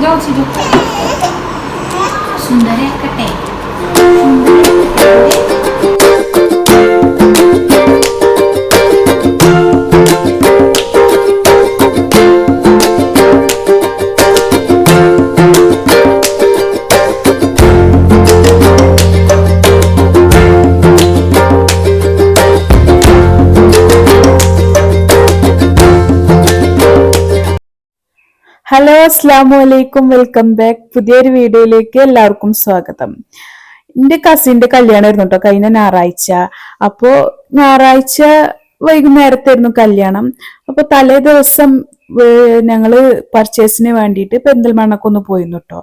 जाओ सीधो सुंदर है कटे सुंदर है ഹലോ അസ്സാം വലൈക്കും വെൽക്കം ബാക്ക് പുതിയൊരു വീഡിയോയിലേക്ക് എല്ലാവർക്കും സ്വാഗതം. എന്റെ കസിന്റെ കല്യാണമായിരുന്നു കേട്ടോ കഴിഞ്ഞ ഞായറാഴ്ച. അപ്പോൾ ഞായറാഴ്ച വൈകുന്നേരത്തായിരുന്നു കല്യാണം. അപ്പോൾ തലേ ദിവസം ഞങ്ങൾ പർച്ചേസിന് വേണ്ടിയിട്ട് പെന്തൽമണ്ണക്കൊന്ന് പോയിരുന്നു കേട്ടോ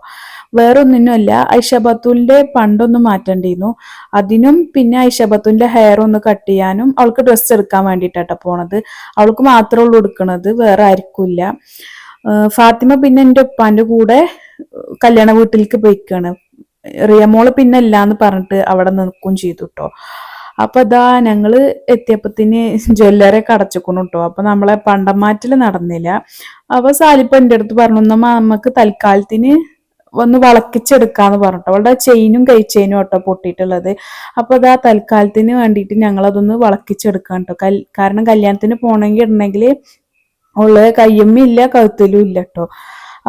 വേറെ ഒന്നിനുമല്ല ഐഷബത്തുലിന്റെ പണ്ടൊന്ന് മാറ്റേണ്ടിയിരുന്നു അതിനും പിന്നെ ഐഷബത്തുലിന്റെ ഹെയർ ഒന്ന് കട്ട് ചെയ്യാനും അവൾക്ക് ഡ്രസ്സ് എടുക്കാൻ വേണ്ടിയിട്ടാട്ടോ പോണത്. അവൾക്ക് മാത്രമേ ഉള്ളൂ എടുക്കണത് വേറെ ആർക്കും ഇല്ല. ഏഹ് ഫാത്തിമ പിന്നെ എന്റെ ഉപ്പാന്റെ കൂടെ കല്യാണ വീട്ടിലേക്ക് പോയിക്കാണ്. റിയമോൾ പിന്നെ ഇല്ലാന്ന് പറഞ്ഞിട്ട് അവിടെ നിൽക്കും ചെയ്തു കേട്ടോ അപ്പൊ ഇതാ ഞങ്ങൾ എത്തിയപ്പത്തിന് ജ്വല്ലറി അടച്ചിക്കണു കേട്ടോ അപ്പൊ നമ്മളെ പണ്ടമാറ്റിൽ നടന്നില്ല. അപ്പൊ സാലിപ്പ എന്റെ അടുത്ത് പറഞ്ഞു നമുക്ക് തൽക്കാലത്തിന് ഒന്ന് വളക്കിച്ചെടുക്കാന്ന് പറഞ്ഞിട്ടോ അവളുടെ ചെയിനും കൈ ചെയിനും കേട്ടോ പൊട്ടിയിട്ടുള്ളത്. അപ്പൊ അതാ തൽക്കാലത്തിന് വേണ്ടിയിട്ട് ഞങ്ങൾ അതൊന്ന് വളക്കിച്ചെടുക്കാൻ കേട്ടോ കാരണം കല്യാണത്തിന് പോണെങ്കിൽ ഇടണമെങ്കിൽ ഉള്ള കയ്യമ്മ ഇല്ല കഴുത്തലും ഇല്ല കേട്ടോ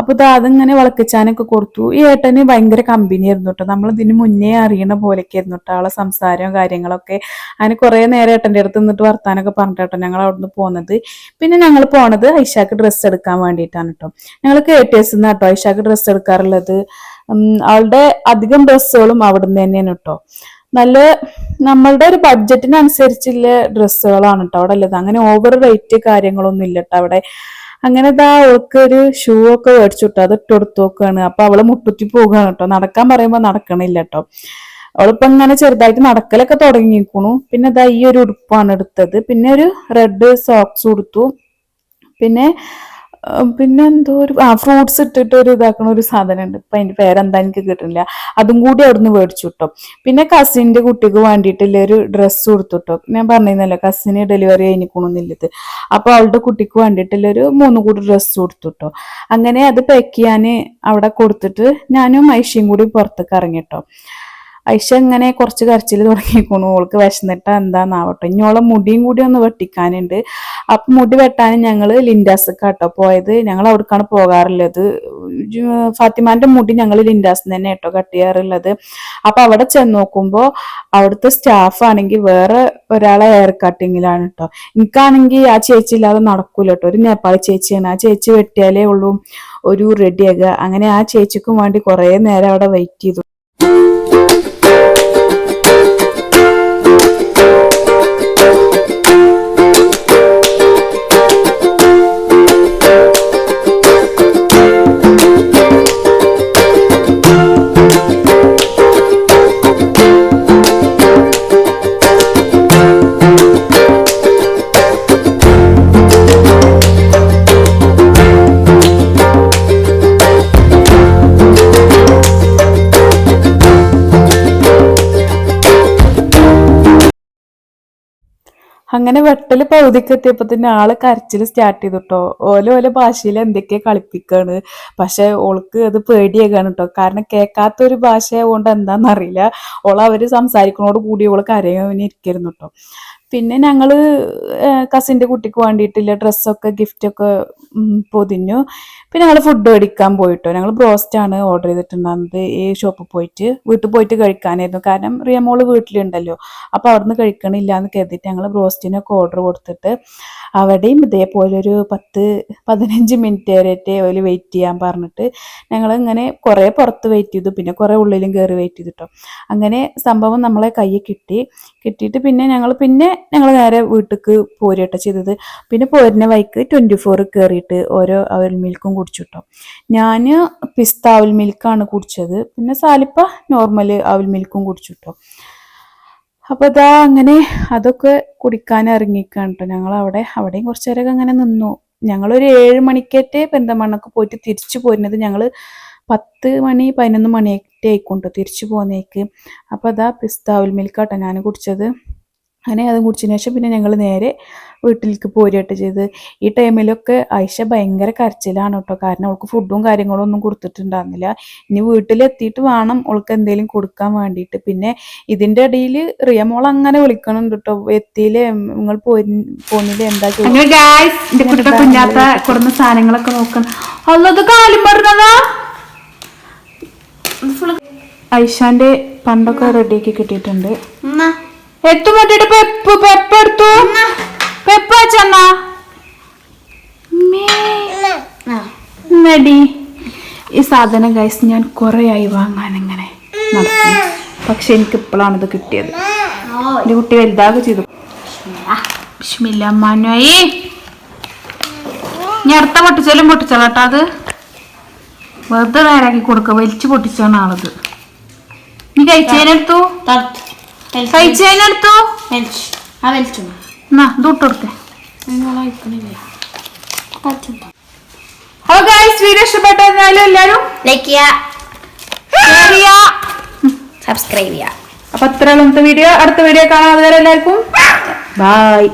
അപ്പൊ ഇത് അതിങ്ങനെ വളക്കച്ചാനൊക്കെ കൊടുത്തു. ഈ ഏട്ടന് ഭയങ്കര കമ്പനി ആയിരുന്നു കേട്ടോ നമ്മൾ ഇതിന് മുന്നേ അറിയണ പോലെയൊക്കെ ആയിരുന്നു കേട്ടോ ആളെ സംസാരവും കാര്യങ്ങളൊക്കെ. അതിന് കുറെ നേരം ഏട്ടന്റെ അടുത്ത് നിന്നിട്ട് വർത്താനൊക്കെ പറഞ്ഞിട്ട് കേട്ടോ ഞങ്ങൾ അവിടുന്ന് പോകുന്നത് പിന്നെ ഞങ്ങൾ പോണത് ഐഷാക്ക് ഡ്രസ്സ് എടുക്കാൻ വേണ്ടിയിട്ടാണ് കേട്ടോ ഞങ്ങൾ കേട്ടേഴ്സ് നിന്ന് കേട്ടോ ഐഷാക്ക് ഡ്രസ്സ് എടുക്കാറുള്ളത്. അവളുടെ അധികം ഡ്രസ്സുകളും അവിടുന്ന് തന്നെയാണ് കേട്ടോ നല്ല നമ്മളുടെ ഒരു ബഡ്ജറ്റിനനുസരിച്ചുള്ള ഡ്രസ്സുകളാണ് കേട്ടോ അവിടെ ഉള്ളത്. അങ്ങനെ ഓവർ റേറ്റ് കാര്യങ്ങളൊന്നും ഇല്ല കേട്ടോ അവിടെ. അങ്ങനെ ഇതാ അവൾക്ക് ഒരു ഷൂ ഒക്കെ മേടിച്ചു കിട്ടും അത് കൊടുത്തു നോക്കുകയാണ് അപ്പൊ അവൾ മുട്ടുത്തി പോകുകയാണ് കേട്ടോ നടക്കാൻ പറയുമ്പോ നടക്കണില്ല കേട്ടോ അവളിപ്പോ ഇങ്ങനെ ചെറുതായിട്ട് നടക്കലൊക്കെ തുടങ്ങിയിരിക്കണു പിന്നെ ഇതാ ഈ ഒരു ഉടുപ്പാണ് എടുത്തത്. പിന്നെ ഒരു റെഡ് സോക്സ് കൊടുത്തു പിന്നെ പിന്നെ എന്തോ ഒരു ആ ഫ്രൂട്ട്സ് ഇട്ടിട്ട് ഒരു ഇതാക്കണ ഒരു സാധനം ഉണ്ട് ഇപ്പൊ അതിന്റെ പേരെന്താ എനിക്ക് കിട്ടുന്നില്ല അതും കൂടി അവിടുന്ന് മേടിച്ചു കിട്ടും പിന്നെ കസിന്റെ കുട്ടിക്ക് വേണ്ടിയിട്ടുള്ള ഒരു ഡ്രസ്സ് കൊടുത്തു കിട്ടും ഞാൻ പറഞ്ഞിരുന്നല്ലോ കസിന് ഡെലിവറി കഴിഞ്ഞിക്കണമെന്നുള്ളത് അപ്പൊ അവളുടെ കുട്ടിക്ക് വേണ്ടിയിട്ടുള്ള ഒരു മൂന്ന് കൂടി ഡ്രസ്സ് കൊടുത്തു കിട്ടും അങ്ങനെ അത് പാക്ക് ചെയ്യാൻ അവിടെ കൊടുത്തിട്ട് ഞാനും ഐഷയും കൂടി പുറത്തേക്ക് ഇറങ്ങിട്ടോ. ഐഷ ഇങ്ങനെ കുറച്ച് കരച്ചിൽ തുടങ്ങിക്കണു ഓൾക്ക് വിശന്നിട്ട് എന്താന്നാവട്ടെ. ഇനിയോളം മുടിയും കൂടി ഒന്ന് വെട്ടിക്കാനുണ്ട്. അപ്പൊ മുടി വെട്ടാൻ ഞങ്ങൾ ലിൻഡാസ് കേട്ടോ പോയത്. ഞങ്ങൾ അവിടേക്കാണ് പോകാറുള്ളത്. ഫാത്തിമാന്റെ മുടി ഞങ്ങൾ ലിൻഡാസ് തന്നെ കേട്ടോ കട്ട് ചെയ്യാറുള്ളത്. അപ്പൊ അവിടെ ചെന്ന് നോക്കുമ്പോൾ അവിടുത്തെ സ്റ്റാഫ് ആണെങ്കിൽ വേറെ ഒരാളെ ഹെയർ കട്ടിങ്ങിലാണ് കേട്ടോ എനിക്കാണെങ്കിൽ ആ ചേച്ചി ഇല്ലാതെ നടക്കൂല കേട്ടോ ഒരു നേപ്പാളി ചേച്ചിയാണ്. ആ ചേച്ചി വെട്ടിയാലേ ഉള്ളൂ ഒരു റെഡിയാകുക അങ്ങനെ ആ ചേച്ചിക്കും വേണ്ടി കുറേ നേരം അവിടെ വെയിറ്റ് ചെയ്തു. അങ്ങനെ വെട്ടൽ പകുതിക്ക് എത്തിയപ്പോ തന്നെ ആൾ കരച്ചിൽ സ്റ്റാർട്ട് ചെയ്തു കേട്ടോ ഓല ഓല ഭാഷയിൽ എന്തൊക്കെ കളിപ്പിക്കാണ്. പക്ഷെ ഓൾക്ക് അത് പേടിയേക്കാണ് കേട്ടോ കാരണം കേൾക്കാത്ത ഒരു ഭാഷ കൊണ്ട് എന്താണെന്നറിയില്ല ഓൾ അവർ സംസാരിക്കണോട് കൂടി ഓൾ കരയാൻ ഇരിക്കായിരുന്നു കേട്ടോ പിന്നെ ഞങ്ങൾ കസിന്റെ കുട്ടിക്ക് വേണ്ടിയിട്ടില്ല ഡ്രസ്സൊക്കെ ഗിഫ്റ്റൊക്കെ പൊതിഞ്ഞു. പിന്നെ ഞങ്ങൾ ഫുഡ് മേടിക്കാൻ പോയിട്ടോ. ഞങ്ങൾ ബ്രോസ്റ്റാണ് ഓർഡർ ചെയ്തിട്ടുണ്ടായിരുന്നത്. ഈ ഷോപ്പിൽ പോയിട്ട് വീട്ടിൽ പോയിട്ട് കഴിക്കാനായിരുന്നു. കാരണം റിയമോൾ വീട്ടിലുണ്ടല്ലോ. അപ്പോൾ അവിടുന്ന് കഴിക്കണില്ല എന്ന് കരുതിയിട്ട് ഞങ്ങൾ ബ്രോസ്റ്റിനൊക്കെ ഓർഡർ കൊടുത്തിട്ട് അവിടെയും ഇതേപോലെ ഒരു പത്ത് പതിനഞ്ച് മിനിറ്റ് വരെയായിട്ട് അവർ വെയിറ്റ് ചെയ്യാൻ പറഞ്ഞിട്ട് ഞങ്ങൾ ഇങ്ങനെ കുറേ പുറത്ത് വെയിറ്റ് ചെയ്തു. പിന്നെ കുറേ ഉള്ളിലും കയറി വെയിറ്റ് ചെയ്തിട്ടോ. അങ്ങനെ സംഭവം നമ്മളെ കയ്യിൽ കിട്ടി. കിട്ടിയിട്ട് പിന്നെ ഞങ്ങൾ പിന്നെ ഞങ്ങൾ നേരെ വീട്ടിലേക്ക് പോരുകട്ടോ ചെയ്തത്. പിന്നെ പോരുന്ന വൈക്ക് ട്വന്റി ഫോർ കയറിയിട്ട് ഓരോ അവൽ മിൽക്കും കുടിച്ചു കേട്ടോ ഞാൻ പിസ്ത അവൽ മിൽക്കാണ് കുടിച്ചത്. പിന്നെ സാലിപ്പ നോർമൽ അവൽ മിൽക്കും കുടിച്ചു കേട്ടോ അപ്പോൾ അതാ അങ്ങനെ അതൊക്കെ കുടിക്കാൻ ഇറങ്ങിക്കാണ് കേട്ടോ ഞങ്ങൾ അവിടെ അവിടെയും കുറച്ചു നേരമൊക്കെ അങ്ങനെ നിന്നു. ഞങ്ങളൊരു ഏഴ് മണിക്കേറ്റേ പെന്തമണ്ണൊക്കെ പോയിട്ട് തിരിച്ചു പോരുന്നത് ഞങ്ങൾ പത്ത് മണി പതിനൊന്ന് മണിയൊക്കെ ആയിക്കൊണ്ടു തിരിച്ചു പോകുന്നേക്ക് അപ്പോൾ അതാ പിസ്താവിൽ മിൽക്കാട്ടോ ഞാൻ കുടിച്ചത്. അങ്ങനെ അത് കുടിച്ചതിന് ശേഷം പിന്നെ ഞങ്ങൾ നേരെ വീട്ടിലേക്ക് പോരുകയൊക്കെ ചെയ്ത് ഈ ടൈമിലൊക്കെ ഐഷ ഭയങ്കര കരച്ചിലാണ് കേട്ടോ. കാരണം അവൾക്ക് ഫുഡും കാര്യങ്ങളും ഒന്നും കൊടുത്തിട്ടുണ്ടായിരുന്നില്ല. ഇനി വീട്ടിലെത്തിയിട്ട് വേണം അവൾക്ക് എന്തെങ്കിലും കൊടുക്കാൻ വേണ്ടിയിട്ട്. പിന്നെ ഇതിന്റെ ഇടയിൽ റിയമോൾ അങ്ങനെ വിളിക്കണുണ്ട് കേട്ടോ. എത്തിയില്ലേ? നിങ്ങൾ പോന്നില്ലേ? എന്താ കുഞ്ഞാത്ത കൊടുന്ന സാധനങ്ങളൊക്കെ നോക്കണം അല്ലത് കാലും പറഞ്ഞതാ? ഐഷാന്റെ പണ്ടൊക്കെ റെഡിയാക്കി കിട്ടിയിട്ടുണ്ട്. എത്തു മറ്റിട്ട് പെപ്പ് പെപ്പ് എടുത്തു. പെപ്പ് നടി ഈ സാധനം ഗൈസ് ഞാൻ കുറേ ആയി വാങ്ങാൻ ഇങ്ങനെ നടക്കും പക്ഷെ എനിക്ക് ഇപ്പോഴാണ് ഇത് കിട്ടിയത്. എന്റെ കുട്ടി വലുതാകെ ചെയ്തു. ബിസ്മില്ല. അമ്മാനായി ഞാൻ അടുത്ത പൊട്ടിച്ചാലും പൊട്ടിച്ചാലട്ടോ അത്. വെറുതെ നേരാക്കി കൊടുക്ക. വലിച്ചു പൊട്ടിച്ചാണ് ആളത് നീ കഴിച്ചതിനെടുത്തു കഴിച്ചതിനെടുത്തു എന്നാ ദൂട്ടെടുത്തേ ഹലോ ഗൈസ് വീഡിയോ ഇഷ്ടപ്പെട്ടോ എല്ലാരും ലൈക്ക് ചെയ്യുക ഷെയർ സബ്സ്ക്രൈബ് ചെയ്യുക അപ്പൊ അത്ര വീഡിയോ അടുത്ത വീഡിയോ കാണാൻ എല്ലാവർക്കും ബായ്